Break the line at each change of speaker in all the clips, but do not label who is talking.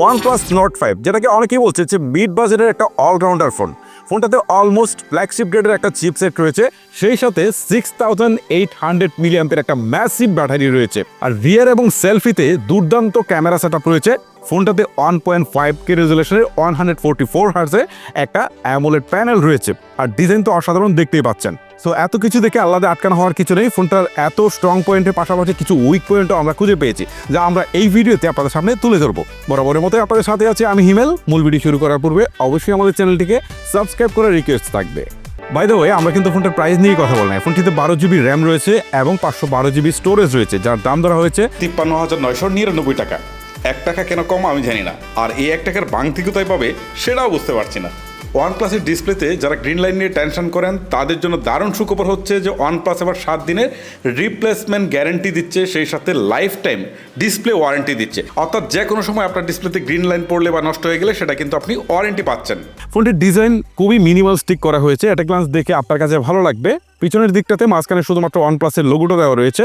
One plus not five যেটাকে অনেকেই বলছে যে মিড বাজেটের একটা অলরাউন্ডার ফোন ফোনটাতে অলমোস্ট ফ্ল্যাগশিপ গ্রেডের একটা চিপসেট রয়েছে, সেই সাথে সিক্স থাউজেন্ড এইট হান্ড্রেড মিলিয়ামের একটা ম্যাসিভ ব্যাটারি রয়েছে। আর রিয়ার এবং সেলফিতে দুর্দান্ত ক্যামেরা সেট আপ রয়েছে। ফোনটাতে ওয়ান পয়েন্ট ফাইভ কে রেজুলেশনের ওয়ান হান্ড্রেড ফোরটি ফোর হার্সে একটা অ্যামোলেড প্যানেল রয়েছে। আর ডিজাইন তো অসাধারণ দেখতেই পাচ্ছেন। সো এত কিছু দেখে আলাদা আটকানো হওয়ার কিছু নেই। ফোনটার এত স্ট্রং পয়েন্টের পাশাপাশি কিছু উইক পয়েন্টও আমরা খুঁজে পেয়েছি, যা আমরা এই ভিডিওতে আপনাদের সামনে তুলে ধরবো। বরাবরের মতো আপনাদের সাথে আছে আমি হিমেল। মূল ভিডিও শুরু করার পূর্বে অবশ্যই আমাদের চ্যানেলটিকে সাবস্ক্রাইব করার রিকোয়েস্ট থাকবে। বাই দ্য ওয়ে আমরা কিন্তু ফোনটার প্রাইস নিয়ে কথা বললাম। ফোনটিতে বারো জিবি র্যাম রয়েছে এবং পাঁচশো বারো জিবি স্টোরেজ রয়েছে, যার দাম ধরা হয়েছে
তিপ্পান্ন হাজার নয়শো নিরানব্বই টাকা। এক টাকা কেন কম আমি জানি না। আর এই এক টাকার বাংতি কোথায় পাবে সেটাও বুঝতে পারছি না। ওয়ান প্লাসের ডিসপ্লেতে যারা গ্রিন লাইন নিয়ে টেনশন করেন, তাদের জন্য দারুণ সুখবর হচ্ছে যে ওয়ান প্লাস এবার সাত দিনের রিপ্লেসমেন্ট গ্যারেন্টি দিচ্ছে, সেই সাথে লাইফ টাইম ডিসপ্লে ওয়ারেন্টি দিচ্ছে। অর্থাৎ যে কোনো সময় আপনার ডিসপ্লেতে গ্রিন লাইন পড়লে বা নষ্ট হয়ে গেলে, সেটা কিন্তু আপনি ওয়ারেন্টি পাচ্ছেন।
ফোনটির ডিজাইন খুবই মিনিমাল স্টিক করা হয়েছে। এটা গ্লান্স দেখে আপনার কাছে ভালো লাগবে। পিছনের দিকটাতে মাঝখানে শুধুমাত্র ওয়ান প্লাসের লোগোটা দেওয়া রয়েছে।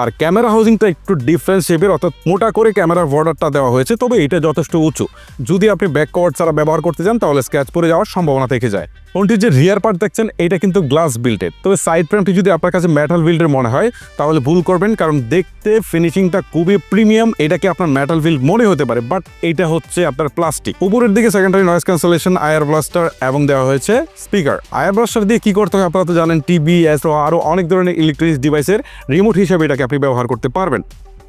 আর ক্যামেরা হাউজিংটা একটু ডিফারেন্স শেপের অর্থাৎ মোটা করে ক্যামেরার বর্ডারটা দেওয়া হয়েছে, তবে এটা যথেষ্ট উঁচু। যদি আপনি ব্যাক কভার ছাড়া ব্যবহার করতে চান, তাহলে স্ক্র্যাচ পরে যাওয়ার সম্ভাবনা থেকে যায়। ফোনটির যে রিয়ার পার্ট দেখছেন এটা কিন্তু গ্লাস বিল্টেড তবে সাইড ফ্রেমটি যদি আপনার কাছে মেটাল বিল্ডের মনে হয়, তাহলে ভুল করবেন, কারণ দেখতে ফিনিশিংটা খুবই প্রিমিয়াম এটাকে আপনার মেটাল বিল্ড মনে হতে পারে বাট এটা হচ্ছে আপনার প্লাস্টিক উপরের দিকে secondary noise cancellation IR blaster এবং দেওয়া হয়েছে স্পিকার আয়ার ব্লাস্টার দিয়ে কি করতে হয় আপনারা তো জানেন টিভি এসও আরও অনেক ধরনের ইলেকট্রনিক্স ডিভাইসের রিমোট হিসেবে এটাকে আপনি ব্যবহার করতে পারবেন।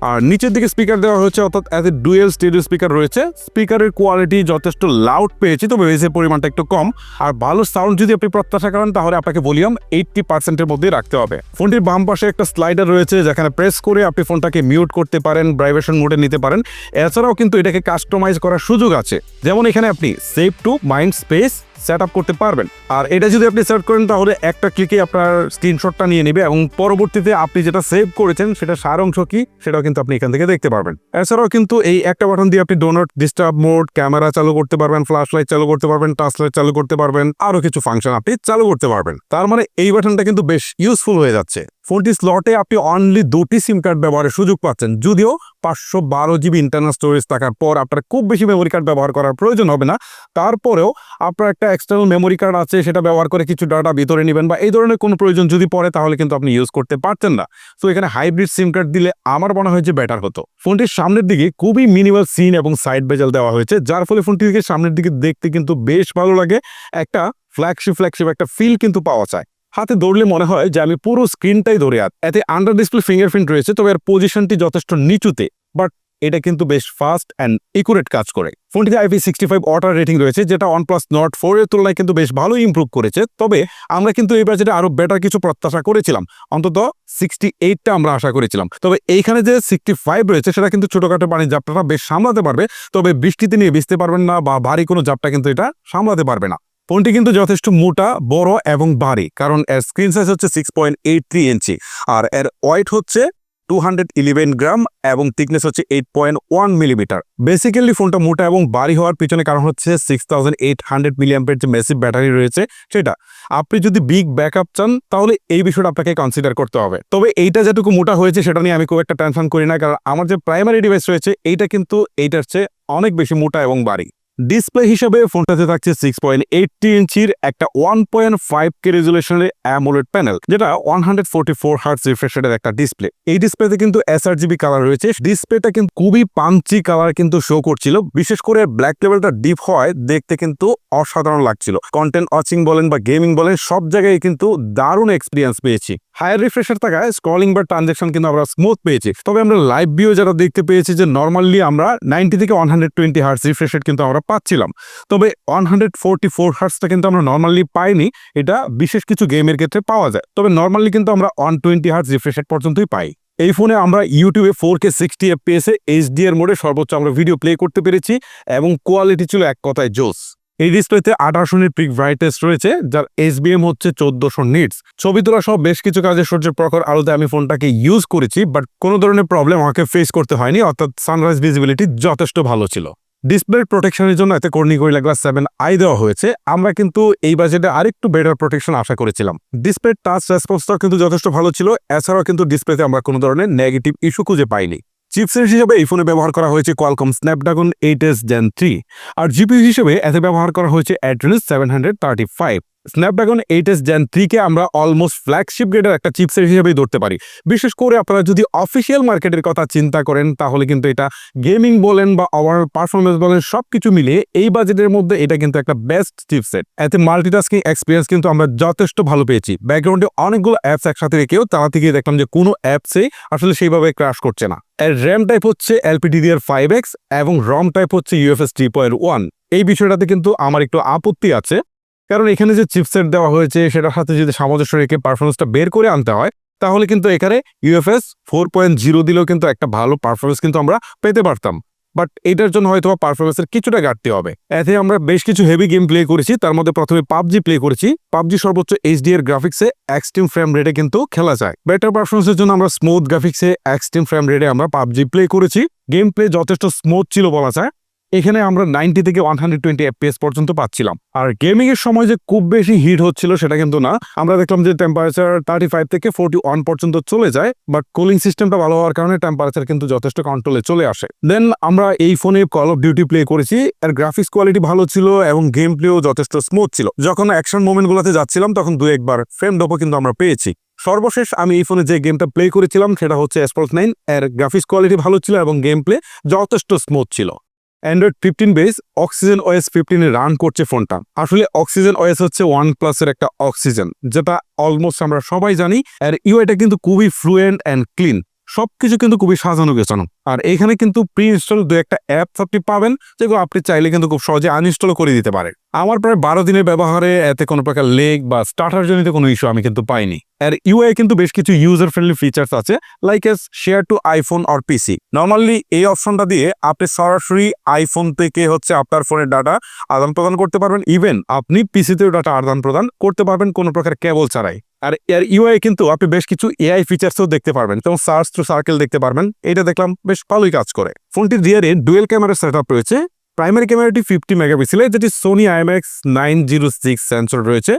আর নিচের দিকে স্পিকার দেওয়া হয়েছে, অর্থাৎ as a dual stereo speaker রয়েছে। স্পিকারের কোয়ালিটি যথেষ্ট লাউড পেয়েছি, তবে বেসের পরিমাণটা একটু কম। আর ভালো সাউন্ড যদি আপনি প্রত্যাশা করেন, তাহলে আপনাকে ভলিউম এইটটি পার্সেন্টের মধ্যে রাখতে হবে। ফোনটির বাম পাশে একটা স্লাইডার রয়েছে, যেখানে প্রেস করে আপনি ফোনটাকে মিউট করতে পারেন ভাইব্রেশন মোডে নিতে পারেন। এছাড়াও কিন্তু এটাকে কাস্টমাইজ করার সুযোগ আছে। যেমন এখানে আপনি save to Mind Space set up করতে পারবেন। আর এটা যদি আপনি সেট করেন, তাহলে একটা ক্লিকে আপনার স্ক্রিনশটটা নিয়ে নেবে এবং পরবর্তীতে আপনি যেটা সেভ করেছেন, সেটা সার অংশ কি, সেটাও কিন্তু আপনি এখান থেকে দেখতে পারবেন। এছাড়াও কিন্তু এই একটা বাটন দিয়ে আপনি ডোনট ডিস্টার্ব মোড ক্যামেরা চালু করতে পারবেন ফ্ল্যাশ লাইট চালু করতে পারবেন টাচ লাইট চালু করতে পারবেন আরও কিছু ফাংশন আপনি চালু করতে পারবেন। তার মানে এই বাটনটা কিন্তু বেশ ইউজফুল হয়ে যাচ্ছে। ফোনটি স্লটে আপনি অনলি দুটি সিম কার্ড ব্যবহারের সুযোগ পাচ্ছেন। যদিও পাঁচশো বারো জিবি ইন্টারনাল স্টোরেজ থাকার পর আপনার খুব বেশি মেমোরি কার্ড ব্যবহার করার প্রয়োজন হবে না। তারপরেও আপনার একটা এক্সটার্নাল মেমোরি কার্ড আছে, সেটা ব্যবহার করে কিছু ডাটা ভিতরে নেবেন বা এই ধরনের কোনো প্রয়োজন যদি পড়ে, তাহলে কিন্তু আপনি ইউজ করতে পারতেন না। তো এখানে হাইব্রিড সিম কার্ড দিলে আমার মনে হয় যে বেটার হতো। ফোনটির সামনের দিকে খুবই মিনিমাল সিন এবং সাইড বেজাল দেওয়া হয়েছে, যার ফলে ফোনটিকে সামনের দিকে দেখতে কিন্তু বেশ ভালো লাগে। একটা ফ্ল্যাগশিপ ফ্ল্যাগশিপ একটা ফিল কিন্তু পাওয়া যায়। হাতে দৌড়লে মনে হয় যে আমি পুরো স্ক্রিনটাই ধরে আছি। এতে আন্ডার ডিসপ্লে ফিঙ্গারপ্রিন্ট রয়েছে, তবে এর পজিশনটি যথেষ্ট নিচুতে বাট এটা কিন্তু বেশ ফাস্ট অ্যান্ড ইকুরেট কাজ করে। ফোনটিতে IP sixty five water rating রয়েছে, যেটা ওয়ান প্লাস নট ফোর এর তুলনায় কিন্তু বেশ ভালো ইমপ্রুভ করেছে। তবে আমরা কিন্তু এই বাজেটে আরও বেটার কিছু প্রত্যাশা করেছিলাম। অন্তত সিক্সটি এইটটা আমরা আশা করেছিলাম। তবে এইখানে যে সিক্সটি ফাইভ রয়েছে, সেটা কিন্তু ছোটখাটো পানির জাপটাটা বেশ সামলাতে পারবে। তবে বৃষ্টিতে নিয়ে ভিজতে পারবেন না বা ভারী কোনো জাপটা কিন্তু এটা সামলাতে পারবে না। ফোনটি কিন্তু যথেষ্ট মোটা, বড় এবং ভারী, কারণ এর স্ক্রিন সাইজ হচ্ছে six point eight three inch আর এর ওয়েট হচ্ছে টু হান্ড্রেড ইলেভেন গ্রাম এবং থিকনেস হচ্ছে eight point one millimetre basically ফোনটা মোটা এবং ভারী হওয়ার পিছনে কারণ হচ্ছে সিক্স থাউজেন্ড এইট হান্ড্রেড মিলিয়াম্পের যে মেসিভ ব্যাটারি রয়েছে সেটা। আপনি যদি বিগ ব্যাকআপ চান, তাহলে এই বিষয়টা আপনাকে কনসিডার করতে হবে। তবে এইটা যেটুকু মোটা হয়েছে, সেটা নিয়ে আমি খুব একটা টেনশন করি না, কারণ আমার যে প্রাইমারি ডিভাইস রয়েছে, এইটা কিন্তু, এইটার চেয়ে অনেক বেশি মোটা এবং ভারী। ডিসপ্লে হিসেবে ফোনটাতে থাকছে সিক্স পয়েন্ট এইটটি ইঞ্চির একটা ওয়ান পয়েন্ট ফাইভ কে রেজুলেশনের অ্যামোলেড প্যানেল যেটা one hundred forty four hertz রিফ্রেশারের একটা ডিসপ্লে এই ডিসপ্লেতে কিন্তু এস আর জিবি কালার রয়েছে। ডিসপ্লেটা কিন্তু খুবই পাঞ্চি কালার কিন্তু শো করছিল। বিশেষ করে ব্ল্যাক লেভেলটা ডিপ হয়, দেখতে কিন্তু অসাধারণ লাগছিল। কন্টেন্ট ওয়াচিং বলেন বা গেমিং বলেন, সব জায়গায় কিন্তু দারুণ এক্সপিরিয়েন্স পেয়েছি। হায়ার রিফ্রেশের থাকায় স্ক্রলিং বা ট্রানজেকশন কিন্তু আমরা স্মুথ পেয়েছি। তবে আমরা লাইভ ভিউ যারা দেখতে পেয়েছি যে নর্মালি আমরা নাইনটি থেকে one hundred twenty hertz refresher কিন্তু আমরা পাচ্ছিলাম। তবে ওয়ান হান্ড্রেড ফোরটি ফোর হার্টসটা কিন্তু আমরা নর্মালি পাইনি, এটা বিশেষ কিছু গেমের ক্ষেত্রে পাওয়া যায়। তবে নর্মালি কিন্তু আমরা ওয়ান টোয়েন্টি হার্টস রিফ্রেশের পর্যন্তই পাই। এই ফোনে আমরা ইউটিউবে ফোর কে সিক্সটি এফপিএস এ এইচডিআর মোডে সর্বোচ্চ আমরা ভিডিও প্লে করতে পেরেছি এবং কোয়ালিটি ছিল এক কথায় জোস। এই ডিসপ্লেতে আঠারোশো নিট পিক ব্রাইটেস্ট রয়েছে, যার এসবিএম হচ্ছে চোদ্দশো নিটস ছবি তোলা সহ বেশ কিছু কাজে সূর্যের প্রখর আলোতে আমি ফোনটাকে ইউজ করেছি বাট কোনো ধরনের প্রবলেম আমাকে ফেস করতে হয়নি, অর্থাৎ সানরাইজ ভিজিবিলিটি যথেষ্ট ভালো ছিল। ডিসপ্লে প্রোটেকশনের জন্য এতে Corning Gorilla Glass seven i দেওয়া হয়েছে। আমরা কিন্তু এই বাজেটে আরেকটু বেটার প্রোটেকশন আশা করেছিলাম। ডিসপ্লে টাচ রেসপন্সটাও কিন্তু যথেষ্ট ভালো ছিল। এছাড়াও কিন্তু ডিসপ্লেতে আমরা কোনো ধরনের নেগেটিভ ইস্যু খুঁজে পাইনি। চিপসেট হিসেবে এই ফোনে ব্যবহার করা হয়েছে Qualcomm Snapdragon eight S Gen three আর জিপিউ হিসেবে এতে ব্যবহার করা হয়েছে Adreno seven hundred thirty five Snapdragon eight S Gen থ্রিকে আমরা অলমোস্ট ফ্ল্যাগশিপ গ্রেডের একটা চিপসেট হিসেবেই ধরতে পারি। বিশেষ করে আপনারা যদি অফিসিয়াল মার্কেটের কথা চিন্তা করেন, তাহলে কিন্তু এটা গেমিং বলেন বা ওভারঅল পারফরমেন্স বলেন সব কিছু মিলিয়ে এই বাজেটের মধ্যে এটা কিন্তু একটা বেস্ট চিপসেট এতে মাল্টিটাস্কিং এক্সপিরিয়েন্স কিন্তু আমরা যথেষ্ট ভালো পেয়েছি। ব্যাকগ্রাউন্ডে অনেকগুলো অ্যাপস একসাথে রেখেও তারা থেকে দেখলাম যে কোনো অ্যাপসেই আসলে সেইভাবে ক্রাশ করছে না। এর র্যাম টাইপ হচ্ছে এলপিডিডিআর ফাইভ এক্স এবং রম টাইপ হচ্ছে ইউএফএস থ্রি পয়েন্ট ওয়ান এই বিষয়টাতে কিন্তু আমার একটু আপত্তি আছে। কারণ এখানে যে চিপসেট দেওয়া হয়েছে, সেটার সাথে যদি সামঞ্জস্য রেখে পারফরমেন্সটা বের করে আনতে হয়, তাহলে কিন্তু এখানে ইউএফএস ফোর পয়েন্ট জিরো দিলেও কিন্তু একটা ভালো পারফরমেন্স কিন্তু আমরা পেতে পারতাম। বাট এটার জন্য হয়তো পারফরমেন্সের কিছুটা ঘাটতি হবে। এতে আমরা বেশ কিছু হেভি গেম প্লে করেছি, তার মধ্যে প্রথমে পাবজি প্লে করেছি। পাবজি সর্বোচ্চ এইচডি এর গ্রাফিক্সে এক্সট্রিম ফ্রেম রেটে কিন্তু খেলা যায়। বেটার পারফরমেন্সের জন্য আমরা স্মুথ গ্রাফিক্সে এক্সট্রিম ফ্রেম রেটে আমরা পাবজি প্লে করেছি। গেম প্লে যথেষ্ট স্মুথ ছিল বলা যায়। এখানে আমরা নাইনটি থেকে ওয়ান হান্ড্রেড টোয়েন্টি এফপিএস পর্যন্ত পাচ্ছিলাম। আর গেমিং এর সময় যে খুব বেশি হিট হচ্ছিল সেটা কিন্তু না। আমরা দেখলাম যে টেম্পারেচার থার্টি ফাইভ থেকে ফোর্টি ওয়ান পর্যন্ত চলে যায় বাট কুলিং সিস্টেমটা ভালো হওয়ার কারণে টেম্পারেচার কিন্তু যথেষ্ট কন্ট্রোলে চলে আসে। দেন আমরা এই ফোনে কল অফ ডিউটি প্লে করেছি আর গ্রাফিক্স কোয়ালিটি ভালো ছিল এবং গেম প্লেও যথেষ্ট স্মুথ ছিল। যখন অ্যাকশন মোমেন্টগুলোতে যাচ্ছিলাম, তখন দু একবার ফ্রেম ডপও কিন্তু আমরা পেয়েছি। সর্বশেষ আমি এই ফোনে যে গেমটা প্লে করেছিলাম, সেটা হচ্ছে স্পোর্টস নাইন এর গ্রাফিক্স কোয়ালিটি ভালো ছিল এবং গেম প্লে যথেষ্ট স্মুথ ছিল। Android fifteen base Oxygen OS ফিফটিনে run করছে ফোনটা আসলে অক্সিজেন ওয়েস হচ্ছে ওয়ান প্লাসের একটা অক্সিজেন যেটা অলমোস্ট আমরা সবাই জানি আর ইউআইটা কিন্তু খুবই ফ্লুয়েন্ট অ্যান্ড ক্লিন সবকিছু কিন্তু খুবই সাজানো গোছানো। আর এখানে কিন্তু প্রি ইনস্টল দু একটা অ্যাপ আপনি পাবেন, যেগুলো আপনি চাইলে কিন্তু খুব সহজে আনইনস্টল করে দিতে পারে আমার প্রায় বারো দিনের ব্যবহারে এতে কোনো প্রকার লেগ বা স্টার্টার জনিত কোনো ইস্যু আমি কিন্তু পাইনি। আর ইউআই কিন্তু বেশ কিছু ইউজার ফ্রেন্ডলি ফিচার্স আছে like as share to iPhone or PC normally এই অপশনটা দিয়ে আপনি সরাসরি আইফোন থেকে হচ্ছে আপনার ফোনের ডাটা আদান প্রদান করতে পারবেন। ইভেন আপনি পিসিতেও ডাটা আদান প্রদান করতে পারবেন কোনো প্রকার কেবল ছাড়াই। আর এর ইউআই কিন্তু আপনি বেশ কিছু এআই ফিচার্সও দেখতে পারবেন, যেমন সার্চ টু সার্কেল দেখতে পারবেন এটা দেখলাম বেশ ভালোই কাজ করে। ফোনটির রিয়ারে ডুয়েল ক্যামেরা সেট রয়েছে প্রাইমারি ক্যামেরাটি ফিফটি মেগাপিক্সেলের যেটি Sony IMX nine zero six sensor রয়েছে,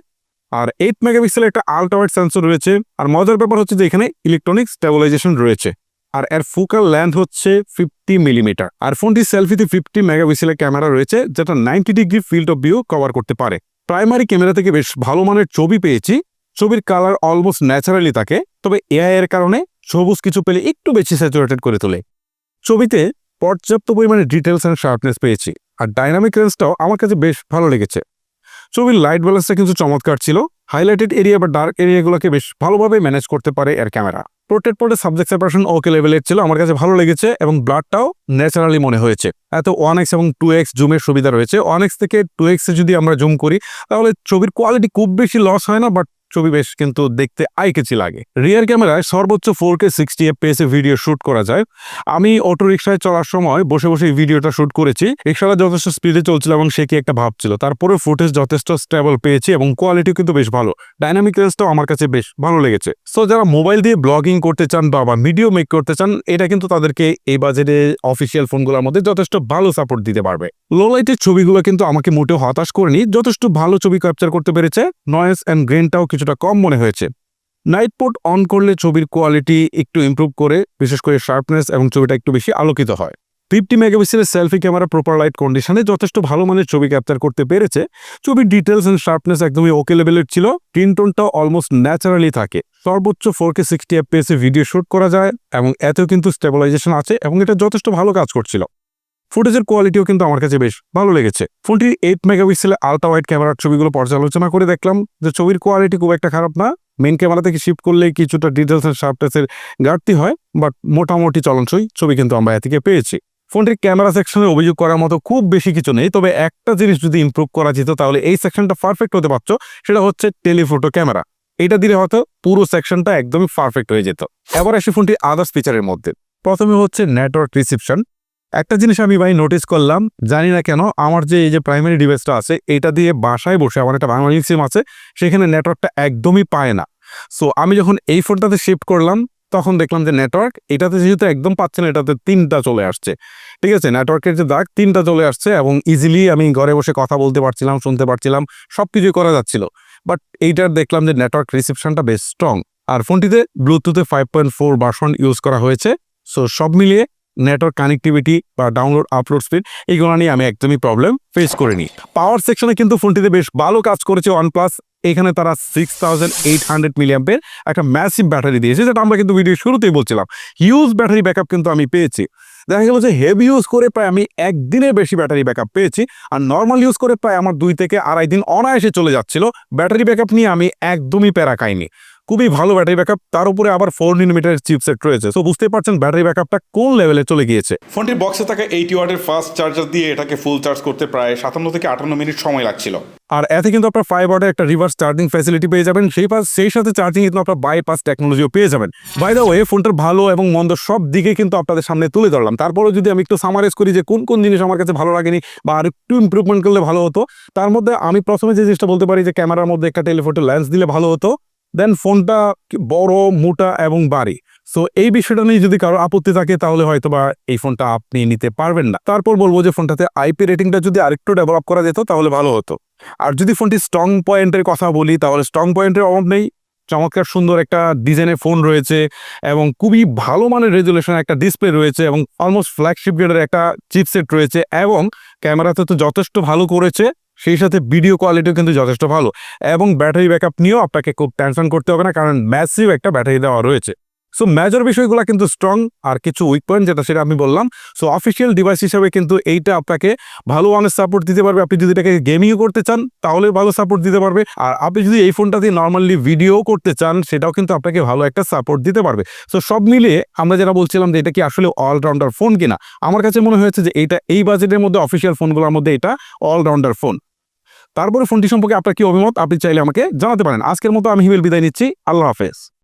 আর এইট মেগাপিক্সেলের একটা আলট্রাওয়াইড সেন্সর রয়েছে, আর মজার ব্যাপার হচ্ছে যে এখানে ইলেকট্রনিক স্টেবিলাইজেশন রয়েছে, আর এর ফোকাল লেন্থ হচ্ছে ফিফটি মিলিমিটার আর ফোনটি সেলফিতে ফিফটি মেগাপিক্সেলের ক্যামেরা রয়েছে, যেটা ninety degree field of view cover করতে পারে। প্রাইমারি ক্যামেরা থেকে বেশ ভালো মানের ছবি পেয়েছি ছবির কালার অলমোস্ট ন্যাচারালি থাকে, তবে এআই এর কারণে সবুজ কিছু পেলে একটু বেশি স্যাচুরেটেড করে তোলে। ছবিতে পর্যাপ্ত পরিমাণে ডিটেলস অ্যান্ড শার্পনেস পেয়েছি, আর ডাইনামিক রেঞ্জটাও আমার কাছে বেশ ভালো লেগেছে। ছবির লাইট ব্যালেন্সটা কিন্তু চমৎকার ছিল হাইলাইটেড এরিয়া বা ডার্ক এরিয়াগুলোকে বেশ ভালোভাবে ম্যানেজ করতে পারে এর ক্যামেরা পোর্ট্রেট পোর্টে সাবজেক্ট সেপারেশন ওকে লেভেলের ছিল, আমার কাছে ভালো লেগেছে এবং ব্লাডটাও ন্যাচারালি মনে হয়েছে। এত ওয়ান এক্স এবং টু এক্স জুমের সুবিধা রয়েছে। ওয়ান এক্স থেকে টু এক্সে যদি আমরা জুম করি, তাহলে ছবির কোয়ালিটি খুব বেশি লস হয় না বাট ছবি বেশ কিন্তু দেখতে আইকেছি লাগে। রিয়ার ক্যামেরায় সর্বোচ্চ four K sixty FPS video shoot করা যায়। আমি অটো রিক্সায় চলার সময় বসে বসে ভিডিওটা শুট করেছি। রিক্সাটা যথেষ্ট স্পিডে চলছিল এবং সে কি একটা ভাব ছিল তারপরে ফুটেজ যথেষ্ট স্টেবল পেয়েছি এবং কোয়ালিটিও কিন্তু বেশ ভালো। ডাইনামিক রেঞ্জটাও আমার কাছে বেশ ভালো লেগেছে। সো যারা মোবাইল দিয়ে ব্লগিং করতে চান বা বা ভিডিও মেক করতে চান, এটা কিন্তু তাদেরকে এই বাজেটে অফিসিয়াল ফোনগুলোর মধ্যে যথেষ্ট ভালো সাপোর্ট দিতে পারবে। লো লাইটের ছবিগুলো কিন্তু আমাকে মোটেও হতাশ করেনি। যথেষ্ট ভালো ছবি ক্যাপচার করতে পেরেছে। নয়েস অ্যান্ড গ্রেনটাও কিছুটা কম মনে হয়েছে। নাইট পোর্ট অন করলে ছবির কোয়ালিটি একটু ইমপ্রুভ করে, বিশেষ করে শার্পনেস এবং ছবিটা একটু বেশি আলোকিত হয়। ফিফটি মেগাপিক্সেলের সেলফি ক্যামেরা প্রপার লাইট কন্ডিশনে যথেষ্ট ভালো মানের ছবি ক্যাপচার করতে পেরেছে। ছবির ডিটেলস অ্যান্ড শার্পনেস একদমই ওকে লেভেলের ছিল। টিন টোনটাও অলমোস্ট ন্যাচারালি থাকে। সর্বোচ্চ four K sixty FPS video shoot করা যায় এবং এতেও কিন্তু স্টেবিলাইজেশন আছে এবং এটা যথেষ্ট ভালো কাজ করছিল। ফুটেজের কোয়ালিটিও কিন্তু আমার কাছে বেশ ভালো লেগেছে। ফোনটির এইট মেগাপিক্সেলের আলট্রা ওয়াইড ক্যামেরার ছবিগুলো পর্যালোচনা করে দেখলাম যে ছবির কোয়ালিটি খুব একটা খারাপ না। মেন ক্যামেরা থেকে শিফট করলে কিছুটা ডিটেলস এন্ড শার্পনেসের ঘাটতি হয় বাট মোটামুটি চলনসই ছবি কিন্তু আমরা এ থেকে পেয়েছি। ফোনটির ক্যামেরা সেকশনে অভিযোগ করার মতো খুব বেশি কিছু নেই, তবে একটা জিনিস যদি ইমপ্রুভ করা যেত তাহলে এই সেকশনটা পারফেক্ট হতে পারছ সেটা হচ্ছে টেলিফোটো ক্যামেরা এটা দিলে হয়তো পুরো সেকশনটা একদমই পারফেক্ট হয়ে যেত। এবার আসি ফোনটি আদার্স ফিচারের মধ্যে। প্রথমে হচ্ছে নেটওয়ার্ক রিসিপশন একটা জিনিস আমি ভাই নোটিস করলাম, জানি না কেন আমার যে এই যে প্রাইমারি ডিভাইসটা আছে এটা দিয়ে বাসায় বসে আমার একটা বাংলা সিম আছে, সেখানে নেটওয়ার্কটা একদমই পায় না। সো আমি যখন এই ফোনটাতে শিফট করলাম, তখন দেখলাম যে নেটওয়ার্ক এটাতে যেহেতু একদম পাচ্ছে না, এটাতে তিনটা চলে আসছে। ঠিক আছে? নেটওয়ার্কের যে দাগ, তিনটা চলে আসছে এবং ইজিলি আমি ঘরে বসে কথা বলতে পারছিলাম, শুনতে পারছিলাম সব কিছুই করা যাচ্ছিল। বাট এইটার দেখলাম যে নেটওয়ার্ক রিসেপশনটা বেশ স্ট্রং আর ফোনটিতে ব্লুটুথে ফাইভ পয়েন্ট ফোর ইউজ করা হয়েছে। সো সব মিলিয়ে নেটওয়ার্ক কানেক্টিভিটি বা ডাউনলোড আপলোড স্পিড এইগুলো নিয়ে আমি একদমই প্রবলেম ফেস করিনি। পাওয়ার সেকশনে কিন্তু ফোনটিতে বেশ ভালো কাজ করেছে ওয়ানপ্লাস এখানে তারা সিক্স থাউজেন্ড এইট হান্ড্রেড মিলিয়াম্পের একটা ম্যাসিভ ব্যাটারি দিয়েছে, যেটা আমরা কিন্তু ভিডিও শুরুতেই বলছিলাম। হিউজ ব্যাটারি ব্যাকআপ কিন্তু আমি পেয়েছি। দেখা গেল যে হেভি ইউজ করে প্রায় আমি একদিনের বেশি ব্যাটারি ব্যাকআপ পেয়েছি, আর নর্মাল ইউজ করে প্রায় আমার দুই থেকে আড়াই দিন অনায়াসে চলে যাচ্ছিল। ব্যাটারি ব্যাকআপ নিয়ে আমি একদমই প্যারা খাইনি। খুবই ভালো ব্যাটারি ব্যাকআপ। তার উপরে আবার ফোর মিলিমিটারের চিপসেট রয়েছে। তো বুঝতে পারছেন ব্যাটারি ব্যাকআপটা কোন লেভেলে চলে গিয়েছে।
ফোনটির বক্সে থাকা এইটি ওয়াটের ফাস্ট চার্জার দিয়ে এটাকে ফুল চার্জ করতে প্রায় সাতান্ন থেকে আটান্ন মিনিট সময় লাগছিল।
আর এতে কিন্তু আপনার ফাইভ ওয়াটের একটা রিভার্স চার্জিং ফ্যাসিলিটি পেয়ে যাবেন। সেই পাশ সেই সাথে চার্জিং কিন্তু আপনার বাইপাস টেকনোলজিও পেয়ে যাবেন। বাই দ্য ওয়ে ফোনটার ভালো এবং মন্দ সব দিকে কিন্তু আপনাদের সামনে তুলে ধরলাম। তারপরেও যদি আমি একটু সামারাইজ করি যে কোন কোন জিনিস আমার কাছে ভালো লাগেনি বা আর একটু ইমপ্রুভমেন্ট করলে ভালো হতো তার মধ্যে আমি প্রথমে যে জিনিসটা বলতে পারি যে ক্যামেরার মধ্যে একটা টেলিফোটো লেন্স দিলে ভালো হতো। দেন ফোনটা বড়, মোটা এবং বাড়ি সো এই বিষয়টা নিয়ে যদি কারও আপত্তি থাকে, তাহলে হয়তো বা এই ফোনটা আপনি নিতে পারবেন না। তারপর বলব যে, ফোনটাতে আইপি রেটিংটা যদি আরেকটু ডেভেলপ করা যেত, তাহলে ভালো হতো। আর যদি ফোনটি স্ট্রং পয়েন্টের কথা বলি, তাহলে স্ট্রং পয়েন্টের অভাব নেই। চমৎকার সুন্দর একটা ডিজাইনের ফোন রয়েছে এবং খুবই ভালো মানের রেজুলেশন একটা ডিসপ্লে রয়েছে এবং অলমোস্ট ফ্ল্যাগশিপ গ্রেডের একটা চিপসেট রয়েছে এবং ক্যামেরাতে তো যথেষ্ট ভালো করেছে। সেই সাথে ভিডিও কোয়ালিটিও কিন্তু যথেষ্ট ভালো। এবং ব্যাটারি ব্যাকআপ নিয়েও আপনাকে খুব টেনশন করতে হবে না, কারণ ম্যাসিভ একটা ব্যাটারি দেওয়া রয়েছে। সো মেজর বিষয়গুলো কিন্তু স্ট্রং আর কিছু উইক পয়েন্ট যেটা সেটা আমি বললাম। সো অফিসিয়াল ডিভাইস হিসেবে কিন্তু এইটা আপনাকে ভালো মানের সাপোর্ট দিতে পারবে। আপনি যদি এটাকে গেমিংও করতে চান তাহলে ভালো সাপোর্ট দিতে পারবে। আর আপনি যদি এই ফোনটা দিয়ে নর্মালি ভিডিও করতে চান, সেটাও কিন্তু আপনাকে ভালো একটা সাপোর্ট দিতে পারবে। সো সব মিলিয়ে আমরা যেটা বলছিলাম যে এটা কি আসলে অলরাউন্ডার ফোন কিনা, আমার কাছে মনে হয়েছে যে এটা এই বাজেটের মধ্যে অফিসিয়াল ফোনগুলোর মধ্যে এটা অলরাউন্ডার ফোন তারপরে ফোনটি সম্পর্কে আপনার কি অভিমত? আপনি চাইলে আমাকে জানাতে পারেন। আজকের মতো আমি হিমেল বিদায় নিচ্ছি। আল্লাহ হাফেজ।